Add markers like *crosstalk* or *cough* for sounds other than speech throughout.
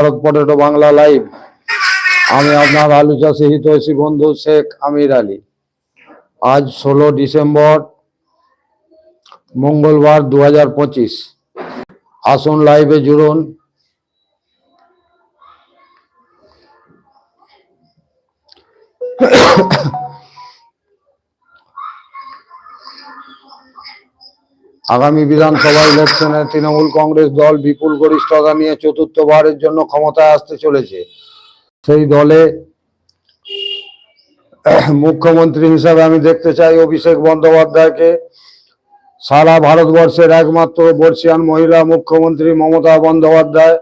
Bharat potato Bangla live. আমি আপনার আলু চাষি হিতৈষী বন্ধু শেখ আমির আলী। আজ ষোলো ডিসেম্বর, মঙ্গলবার দু আসুন লাইভে জুড়ুন। আগামী বিধানসভা ইলেকশনে তৃণমূল কংগ্রেস দল বিপুল গরিষ্ঠতা নিয়ে চতুর্থবারের জন্য ক্ষমতায় আসতে চলেছে। সেই দলে মুখ্যমন্ত্রী হিসাবে আমি দেখতে চাই অভিষেক বন্দ্যোপাধ্যায়কে। সারা ভারতবর্ষের একমাত্র বর্ষিয়ান মহিলা মুখ্যমন্ত্রী মমতা বন্দ্যোপাধ্যায়।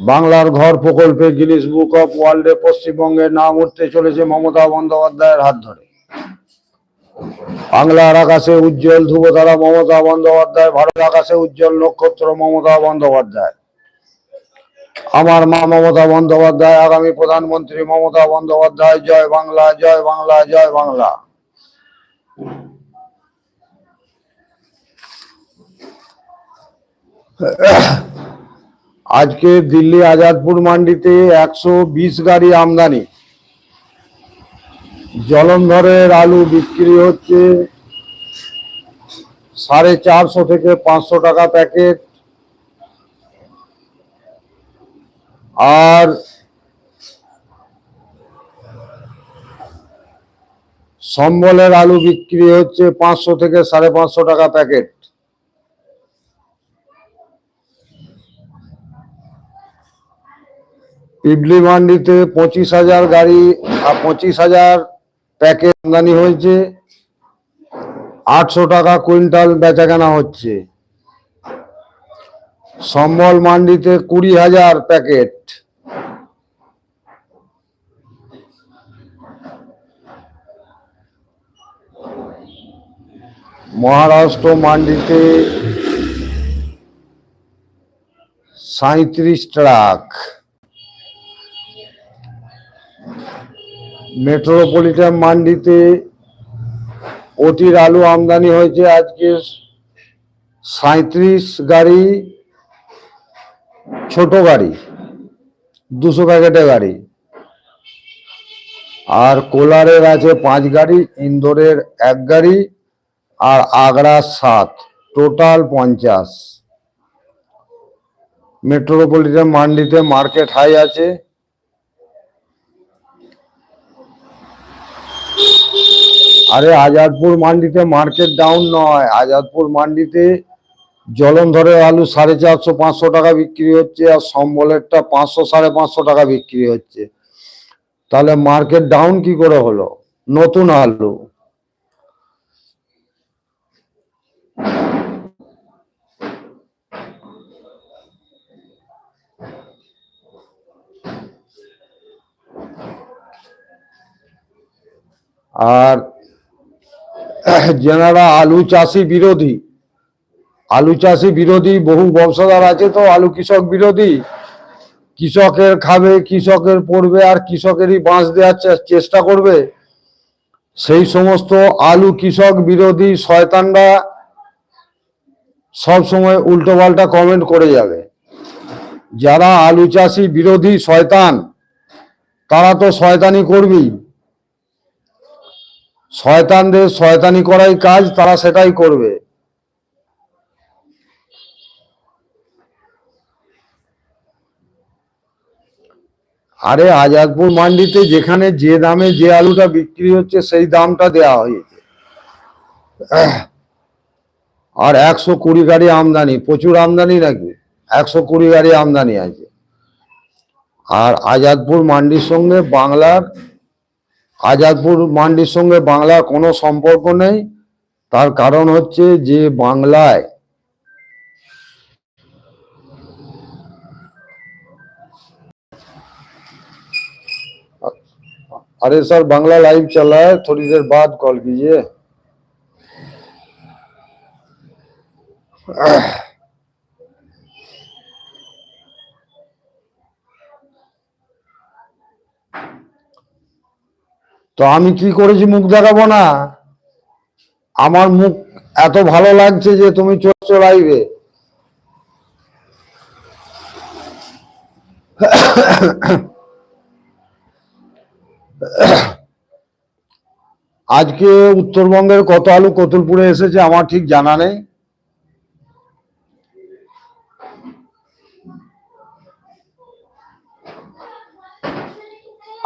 বাংলার ঘর প্রকল্পে গিনিস বুক অফ ওয়ার্ল্ডে পশ্চিমবঙ্গের নাম উঠতে চলেছে মমতা বন্দ্যোপাধ্যায়ের হাত ধরে। বাংলার আকাশে উজ্জ্বল ধ্রুবতারা মমতা বন্দ্যোপাধ্যায় ভারত আকাশে উজ্জ্বল নক্ষত্র মমতা বন্দ্যোপাধ্যায়। আমার মা মমতা বন্দ্যোপাধ্যায়, আগামী প্রধানমন্ত্রী মমতা বন্দ্যোপাধ্যায়, জয় বাংলা জয় বাংলা জয় বাংলা। আজকে দিল্লি আজাদপুর মান্ডিতে একশো বিশ গাড়ি আমদানি। জলন্ধরের আলু বিক্রি হচ্ছে সাড়ে চারশো থেকে পাঁচশো টাকা প্যাকেট। আর সম্বলের আলু বিক্রি হচ্ছে পাঁচশো থেকে সাড়ে পাঁচশো টাকা প্যাকেট। পিবলি মান্ডিতে পঁচিশ হাজার গাড়ি পঁচিশ হাজার প্যাকেট আমদানি হয়েছে। আটশো টাকা কুইন্টাল বেচাকেনা হচ্ছে। সম্বল মান্ডিতে কুড়ি হাজার প্যাকেট। মহারাষ্ট্র মান্ডিতে সাঁত্রিশ ট্রাক। মেট্রোপলিটন মান্ডিতে ওটির আলু আমদানি হয়েছে আজকে। সাঁত্রিশ গাড়ি, ছোট গাড়ি, দুশো প্যাকেটের গাড়ি। আর কোলারের আছে পাঁচ গাড়ি, ইন্দোরের এক গাড়ি আর আগ্রার সাত, টোটাল পঞ্চাশ। মেট্রোপলিটন মান্ডিতে মার্কেট হাই আছে। আরে আজাদপুর মান্ডিতে মার্কেট ডাউন নয়। আজাদপুর মান্ডিতে জলন্ধরের আলু সাড়ে চারশো, পাঁচশো টাকা বিক্রি হচ্ছে আর সম্বলেরটা পাঁচশো, সাড়ে পাঁচশো টাকা বিক্রি হচ্ছে। তাহলে মার্কেট ডাউন কি করে হলো? নতুন আলু। আর *coughs* যেনারা আলু চাষি বিরোধী। আলু চাষি বিরোধী, বহু ব্যবসাদার আছে তো, আলু কৃষক বিরোধী। কৃষকের খাবে, কৃষকের পড়বে, আর কৃষকেরই বাঁশ দেওয়ার চেষ্টা করবে। সেই সমস্ত আলু কৃষক বিরোধী শয়তানরা সব সময় উল্টো পাল্টা কমেন্ট করে যাবে। যারা আলু চাষি বিরোধী শয়তান, তারা তো শয়তানি করবেই। শয়তানদের শয়তানি করাই কাজ, তারা সেটাই করবে। আরে আজাদপুর মান্ডিতে যেখানে যে দামে যে আলুটা বিক্রি হচ্ছে, সেই দামটা দেওয়া হয়েছে। আর একশো কুড়ি গাড়ি আমদানি, প্রচুর আমদানি নাকি? একশো কুড়ি গাড়ি আমদানি আছে। আর আজাদপুর মান্ডির সঙ্গে বাংলার আজাদপুর মান্ডির সঙ্গে বাংলার কোনো সম্পর্ক নেই তার কারণ হচ্ছে যে বাংলায় अरे सर बांग्ला लाइव चल रहा है थोड़ी देर बाद कॉल कीजिए তো আমি কি করেছি মুখ দেখাবো না? আমার মুখ এত ভালো লাগছে যে তুমি চলছো লাইভে আজকে উত্তরবঙ্গের কত আলু কতুলপুরে এসেছে আমার ঠিক জানা নেই।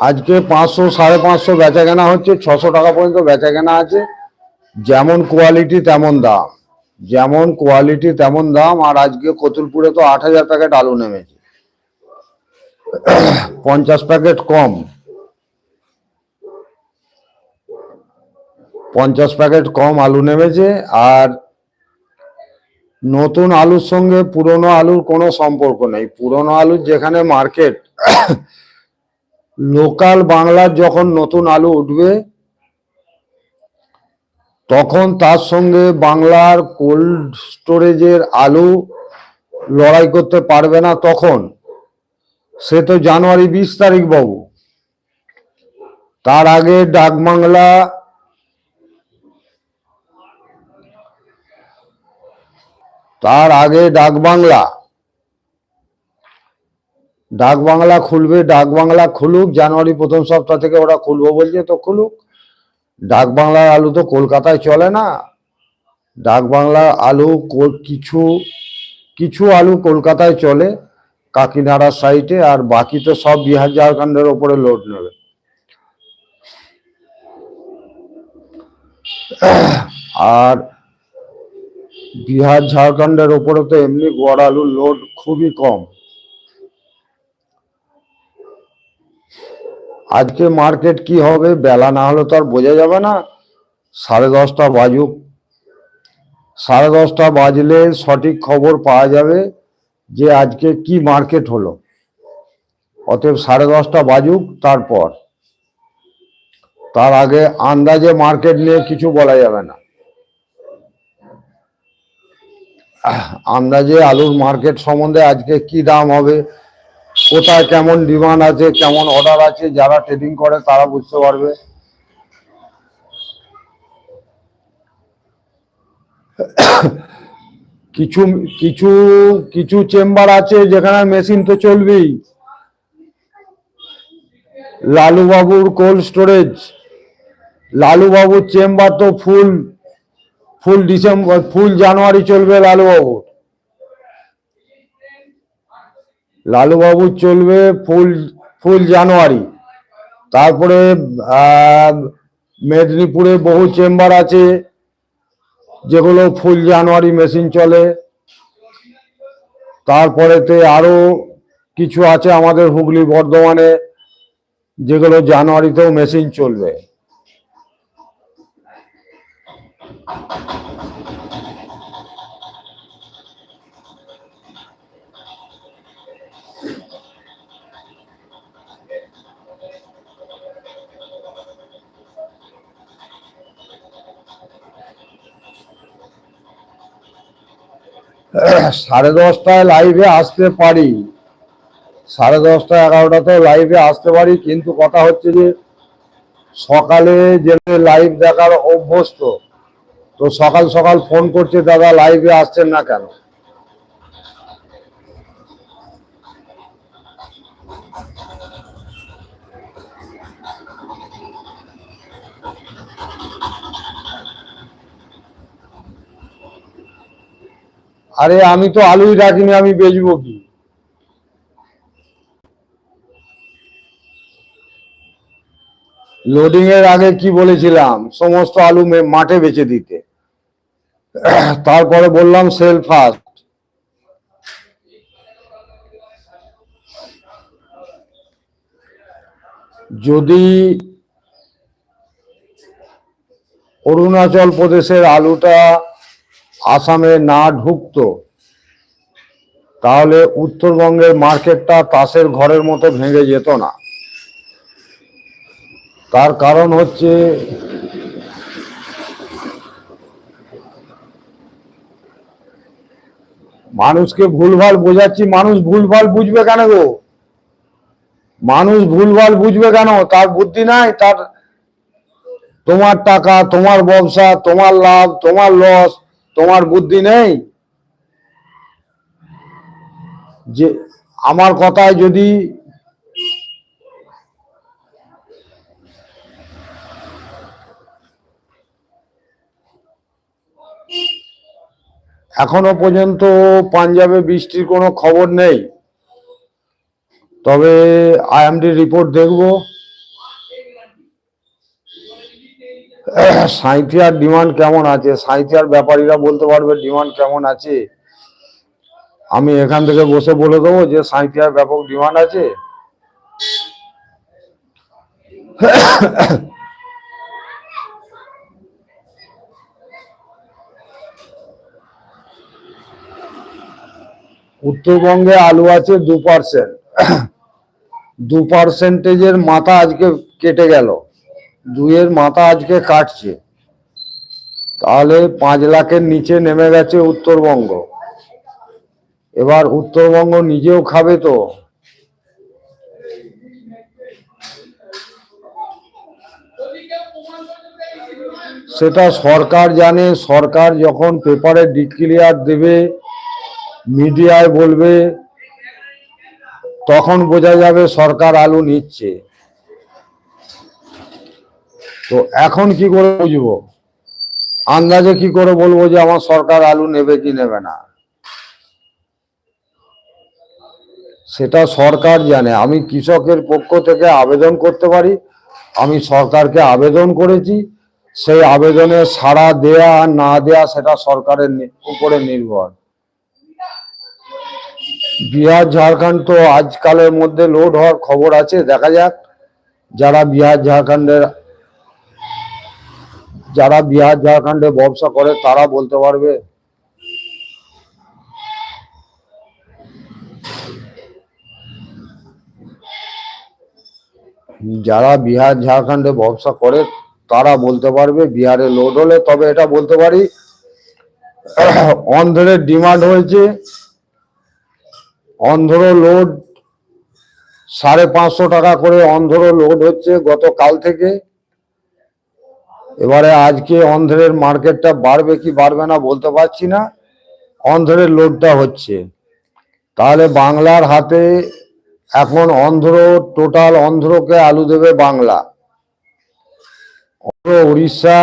আজকে পাঁচশো, সাড়ে পাঁচশো বেচা কেনা হচ্ছে, ছশো টাকা পর্যন্ত বেচা কেনা আছে। যেমন কোয়ালিটি তেমন দাম। যেমন কোয়ালিটি তেমন দাম, আর আজকে কতুলপুরে তো আট হাজার প্যাকেট আলু নেমেছে। পঞ্চাশ প্যাকেট কম। পঞ্চাশ প্যাকেট কম আলু নেমেছে, আর নতুন আলুর সঙ্গে পুরনো আলুর কোনো সম্পর্ক নেই। পুরনো আলুর যেখানে মার্কেট লোকাল বাংলার যখন নতুন আলু উঠবে, তখন তার সঙ্গে বাংলার কোল্ড স্টোরেজের আলু লড়াই করতে পারবে না তখন। সে তো জানুয়ারি বিশ তারিখ বাবু। তার আগে ডাক বাংলা তার আগে ডাক বাংলা ডাক বাংলা খুলবে, ডাক বাংলা খুলুক, জানুয়ারি প্রথম সপ্তাহ থেকে ওরা খুলবো বলছে তো খুলুক। ডাক বাংলার আলু তো কলকাতায় চলে না। ডাক বাংলার আলু কিছু কিছু আলু কলকাতায় চলে কাকিনাড়ার সাইটে, আর বাকি তো সব বিহার, ঝাড়খণ্ডের ওপরে লোড নেবে। আর বিহার, ঝাড়খণ্ডের ওপরে তো এমনি গড় আলুর লোড খুবই কম। আজকে মার্কেট কি হবে? বেলা না হলে তো আর বোঝা যাবে না। সাড়ে দশটা বাজুক। সাড়ে দশটা বাজলে সঠিক খবর পাওয়া যাবে যে আজকে কি মার্কেট হলো। অতএব সাড়ে দশটা বাজুক তারপর। তার আগে আন্দাজে মার্কেট নিয়ে কিছু বলা যাবে না। আন্দাজে আলুর মার্কেট সম্বন্ধে আজকে কি দাম হবে? কোথায় কেমন ডিমান্ড আছে, কেমন অর্ডার আছে, যারা ট্রেডিং করে তারা বুঝতে পারবে। কিছু কিছু কিছু চেম্বার আছে যেখানে মেশিন তো চলবেই। লালুবাবুর কোল্ড স্টোরেজ লালুবাবুর চেম্বার তো ফুল ফুল ডিসেম্বর ফুল জানুয়ারি চলবে লালুবাবুর। লালুবাবুর চলবে ফুল ফুল জানুয়ারি। তারপরে মেদিনীপুরে বহু চেম্বার আছে, যেগুলো ফুল জানুয়ারি মেশিন চলে। তারপরেতে আরও কিছু আছে আমাদের হুগলি বর্ধমানে, যেগুলো জানুয়ারিতেও মেশিন চলবে। সাড়ে দশটায় লাইভে আসতে পারি। সাড়ে দশটা, এগারোটাতেও লাইভে আসতে পারি, কিন্তু কথা হচ্ছে যে, সকালে যে লাইভ দেখার অভ্যস্ত। তো সকাল সকাল ফোন করছে, দাদা লাইভে আসছেন না কেন? আরে আমি তো আলুই রাখিনি, আমি বেচবো কি? লোডিং এর আগে কি বলেছিলাম? সমস্ত আলু মাঠে বেচে দিতে। তারপরে বললাম সেল ফার্স্ট যদি অরুণাচল প্রদেশের আলুটা আসামে না ঢুকতো, তাহলে উত্তরবঙ্গের মার্কেটটা তাসের ঘরের মতো ভেঙে যেত না। তার কারণ হচ্ছে মানুষকে ভুলভাল বোঝাচ্ছি, মানুষ ভুলভাল বুঝবে কেন গো? মানুষ ভুলভাল বুঝবে কেন? তার বুদ্ধি নাই, তার তোমার টাকা, তোমার ব্যবসা, তোমার লাভ, তোমার লস তোমার বুদ্ধি নেই? যে আমার কথায় যদি এখনও পর্যন্ত পাঞ্জাবে বৃষ্টির কোনো খবর নেই, তবে আইএমডি রিপোর্ট দেখব। সাঁইথিয়ার ডিমান্ড কেমন আছে? সাঁইথিয়ার ব্যাপারীরা বলতে পারবে ডিমান্ড কেমন আছে? আমি এখান থেকে বসে বলে দেবো যে সাঁইথিয়ার ব্যাপক ডিমান্ড আছে। উত্তরবঙ্গে আলু আছে দু পার্সেন্ট দু পার্সেন্টেজের মাথা আজকে কেটে গেল। দুইয়ের মাথা আজকে কাটছে। তাহলে পাঁচ লাখের নিচে নেমে গেছে উত্তরবঙ্গ। এবার উত্তরবঙ্গ নিজেও খাবে তো। সেটা সরকার জানে, সরকার যখন পেপারে ডিক্লিয়ার দেবে, মিডিয়ায় বলবে, তখন বোঝা যাবে সরকার আলু নিচ্ছে। তো এখন কি করে বুঝব? আন্দাজে কি করে বলব যে আমার সরকার আলু নেবে কি নেবে না? সেটা সরকার জানে। আমি কৃষকের পক্ষ থেকে আবেদন করতে পারি। আমি সরকারকে আবেদন করেছি। সেই আবেদনে সাড়া দেয়া না দেয়া সেটা সরকারের উপরে নির্ভর। বিহার, ঝাড়খণ্ড তো আজকালের মধ্যে লোড হওয়ার খবর আছে। দেখা যাক, যারা বিহার, ঝাড়খণ্ডের যারা বিহার, ঝাড়খণ্ডে ব্যবসা করে, তারা বলতে পারবে। যারা বিহার, ঝাড়খণ্ডে ব্যবসা করে, তারা বলতে পারবে, বিহারে লোড হলে। তবে এটা বলতে পারি অন্ধ্রের ডিমান্ড হয়েছে। অন্ধ্র লোড সাড়ে পাঁচশো টাকা করে অন্ধ্র লোড হচ্ছে গতকাল থেকে। এবারে আজকে অন্ধ্রের মার্কেটটা বাড়বে কি বাড়বে না বলতে পারছি না। অন্ধ্রের লোডটা হচ্ছে। তাহলে বাংলার হাতে এখন অন্ধ্র টোটাল অন্ধ্রকে আলু দেবে বাংলা। অন্ধ্র উড়িষ্যা,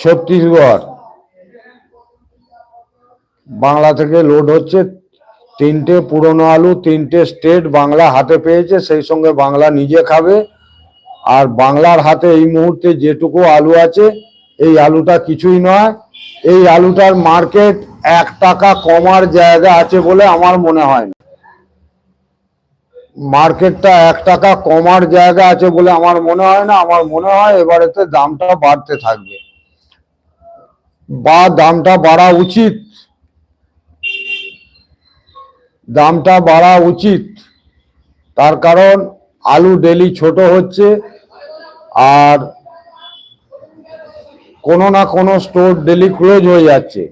ছত্তিশগড়। বাংলা থেকে লোড হচ্ছে তিনটে পুরনো আলু, তিনটে স্টেট বাংলা হাতে পেয়েছে, সেই সঙ্গে বাংলা নিজে খাবে। আর বাংলার হাতে এই মুহূর্তে যেটুকু আলু আছে, এই আলুটা কিছুই নয়। এই আলুটার মার্কেট এক টাকা কমার জায়গা আছে বলে আমার মনে হয় না। মার্কেটটা এক টাকা কমার জায়গা আছে বলে আমার মনে হয় না। আমার মনে হয় এবারেতে দামটা বাড়তে থাকবে। বা দামটা বাড়া উচিত। দামটা বাড়া উচিত। তার কারণ আলু ডেলি ছোট হচ্ছে। আর কোনো না কোনো স্টোর ডেলি ক্লোজ হয়ে যাচ্ছে।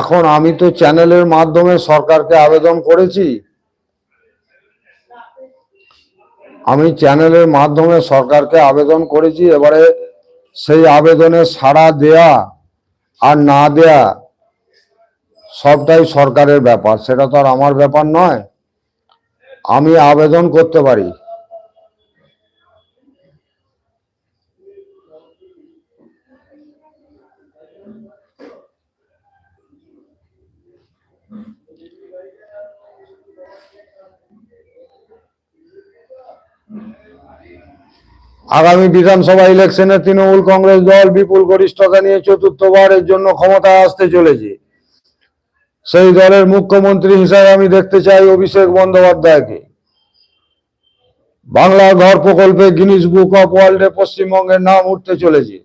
এখন আমি তো চ্যানেলের মাধ্যমে সরকারকে আবেদন করেছি। আমি চ্যানেলের মাধ্যমে সরকারকে আবেদন করেছি, এবারে সেই আবেদনে সাড়া দেয়া আর না দেয়া সবটাই সরকারের ব্যাপার, সেটা তো আর আমার ব্যাপার নয়। আমি আবেদন করতে পারি। আগামী বিধানসভা ইলেকশনে তৃণমূল কংগ্রেস দল বিপুল গরিষ্ঠতা নিয়ে চতুর্থবারের জন্য ক্ষমতায় আসতে চলেছে। সেই দলের মুখ্যমন্ত্রী হিসাবে আমি দেখতে চাই অভিষেক বন্দ্যোপাধ্যায়কে। বাংলা ঘর প্রকল্পে গিনিস বুক অফ ওয়ার্ল্ডে পশ্চিমবঙ্গের নাম উঠতে চলেছে।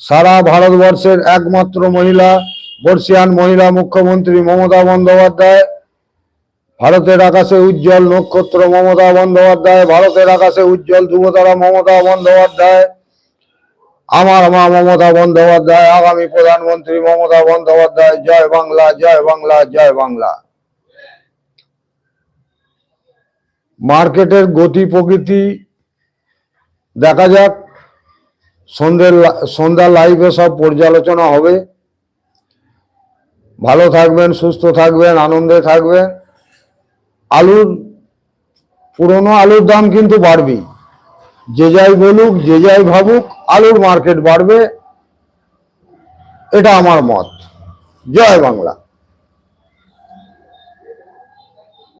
সারা ভারতবর্ষের একমাত্র মহিলা, বর্ষিয়ান মহিলা মুখ্যমন্ত্রী মমতা বন্দ্যোপাধ্যায় ভারতের আকাশে উজ্জ্বল নক্ষত্র মমতা বন্দ্যোপাধ্যায়, ভারতের আকাশে উজ্জ্বল যুবতারা মমতা বন্দ্যোপাধ্যায়, আমার মা মমতা বন্দ্যোপাধ্যায়, আগামী প্রধানমন্ত্রী মমতা বন্দ্যোপাধ্যায়, জয় বাংলা জয় বাংলা জয় বাংলা। মার্কেটের গতি প্রকৃতি, দেখা যাক, সন্ধ্যের সন্ধ্যা লাইভে সব পর্যালোচনা হবে। ভালো থাকবেন, সুস্থ থাকবেন, আনন্দে থাকবেন। আলুর, পুরনো আলুর দাম কিন্তু বাড়বেই। যে যাই বলুক, যে যাই ভাবুক, আলুর মার্কেট বাড়বে। এটা আমার মত। জয় বাংলা।